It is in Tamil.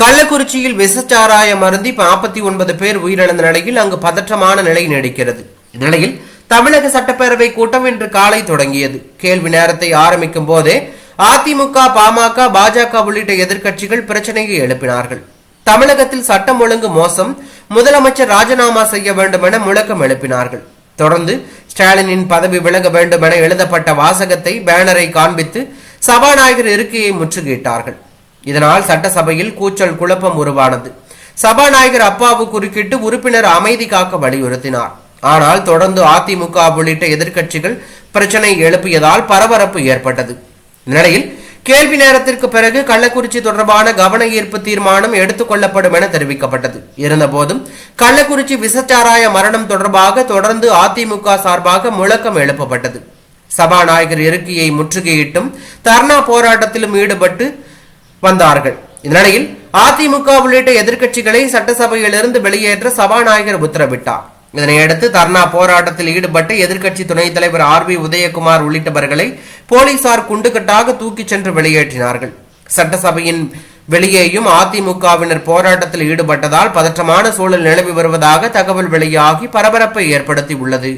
கள்ளக்குறிச்சியில் விசச்சாராய மருந்தி நாற்பத்தி ஒன்பது பேர் உயிரிழந்த நிலையில் அங்கு பதற்றமான நிலை நீடிக்கிறது. இந்நிலையில் தமிழக சட்டப்பேரவை கூட்டம் இன்று காலை தொடங்கியது. கேள்வி நேரத்தை ஆரம்பிக்கும் போதே அதிமுக பாமக பாஜக உள்ளிட்ட எதிர்க்கட்சிகள் பிரச்சனையை எழுப்பினார்கள். தமிழகத்தில் சட்டம் ஒழுங்கு மோசம் முதலமைச்சர் ராஜினாமா செய்ய வேண்டும் என முழக்கம் எழுப்பினார்கள். தொடர்ந்து ஸ்டாலினின் பதவி விலக வேண்டும் என எழுதப்பட்ட வாசகத்தை பேனரை காண்பித்து சபாநாயகர் இருக்கையை முற்றுகையிட்டார்கள். இதனால் சட்டசபையில் கூச்சல் குழப்பம் உருவானது. சபாநாயகர் அப்பாவு குறுக்கிட்டு உறுப்பினர் அமைதி காக்க வலியுறுத்தினார். ஆனால் தொடர்ந்து அதிமுக உள்ளிட்ட எதிர்க்கட்சிகள் பிரச்சனை எழுப்பியதால் பரபரப்பு ஏற்பட்டது. இந்நிலையில் கேள்வி நேரத்திற்கு பிறகு கள்ளக்குறிச்சி தொடர்பான கவன ஈர்ப்பு தீர்மானம் எடுத்துக்கொள்ளப்படும் என தெரிவிக்கப்பட்டது. இருந்தபோதும் கள்ளக்குறிச்சி விசச்சாராய மரணம் தொடர்பாக தொடர்ந்து அதிமுக சார்பாக முழக்கம் எழுப்பப்பட்டது. சபாநாயகர் இருக்கையை முற்றுகையிட்டும் தர்ணா போராட்டத்திலும் ஈடுபட்டு வந்தார்கள். இந்நிலையில் அதிமுக உள்ளிட்ட எதிர்க்கட்சிகளை சட்டசபையிலிருந்து வெளியேற்ற சபாநாயகர் உத்தரவிட்டார். இதனையடுத்து தர்ணா போராட்டத்தில் ஈடுபட்டு எதிர்க்கட்சி துணைத் தலைவர் ஆர் பி உதயகுமார் உள்ளிட்டவர்களை போலீசார் குண்டுகட்டாக தூக்கிச் சென்று வெளியேற்றினார்கள். சட்டசபையின் வெளியேயும் அதிமுகவினர் போராட்டத்தில் ஈடுபட்டதால் பதற்றமான சூழல் நிலவி வருவதாக தகவல் வெளியாகி பரபரப்பை ஏற்படுத்தி உள்ளது.